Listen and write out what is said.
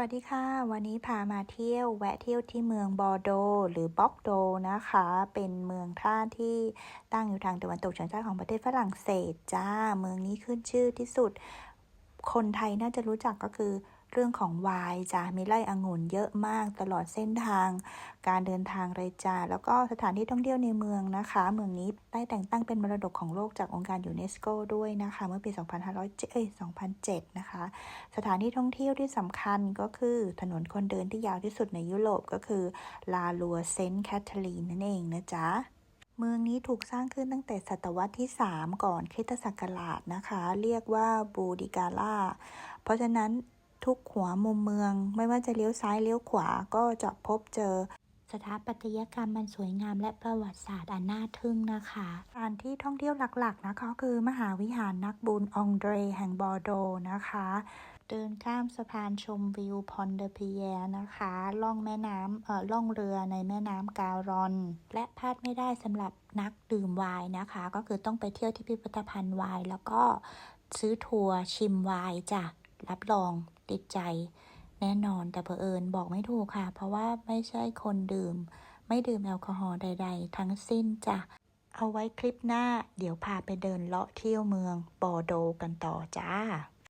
วัสดีค่ะ วันนี้พามาเที่ยวแวะเที่ยวที่เมืองบอร์โด หรือบ็อกโดนะคะ เป็นเมืองท่าที่ตั้งอยู่ทางตะวันตกเฉียงใต้ของประเทศฝรั่งเศสจ้า เมืองนี้ขึ้นชื่อที่สุด คนไทยน่าจะรู้จักก็คือ เรื่องของวน์จ้ามีไร่องุ่นเยอะมากตลอดเส้นทาง การเดินทางเลยจ้าแล้วก็สถานที่ท่องเที่ยวในเมืองนะคะ เมืองนี้ได้แต่งตั้งเป็นมรดกของโลกจากองค์การยูเนสโกด้วยนะคะ เมื่อปี 2500เอ้ย2007 นะคะ สถานที่ท่องเที่ยวที่สำคัญก็คือถนนคนเดินที่ยาวที่สุดในยุโรปก็คือลาลัวเซนต์แคทเธอรีนนั่นเองนะจ๊ะเมืองนี้ถูกสร้างขึ้นตั้งแต่ศตวรรษที่ 3 ก่อนคริสตศักราชนะคะ เรียกว่าบูดิกาล่า เพราะฉะนั้น ทุกหัวมุมเมือง ไม่ว่าจะเลี้ยวซ้ายเลี้ยวขวาก็จะพบเจอสถาปัตยกรรมมันสวยงามและประวัติศาสตร์อันน่าทึ่งนะคะสถานที่ท่องเที่ยวหลักๆนะคะคือมหาวิหารนักบุญองเดรแห่งบอร์โดนะคะ เดินข้ามสะพานชมวิวพอนเดเพียนะคะ ล่องแม่น้ำเอ่อล่องเรือในแม่น้ำการอน และพลาดไม่ได้สำหรับนักดื่มไวน์นะคะ ก็คือต้องไปเที่ยวที่พิพิธภัณฑ์ไวน์แล้วก็ซื้อทัวร์ชิมไวน์จ้ะ รับรองติดใจ แน่นอนแต่เผอิญบอกไม่ถูกค่ะ เพราะว่าไม่ใช่คนดื่ม ไม่ดื่มแอลกอฮอล์ใด ๆ ทั้งสิ้นจ้ะเอาไว้คลิปหน้า เดี๋ยวพาไปเดินเลาะเที่ยวเมืองบอโดกันต่อจ้า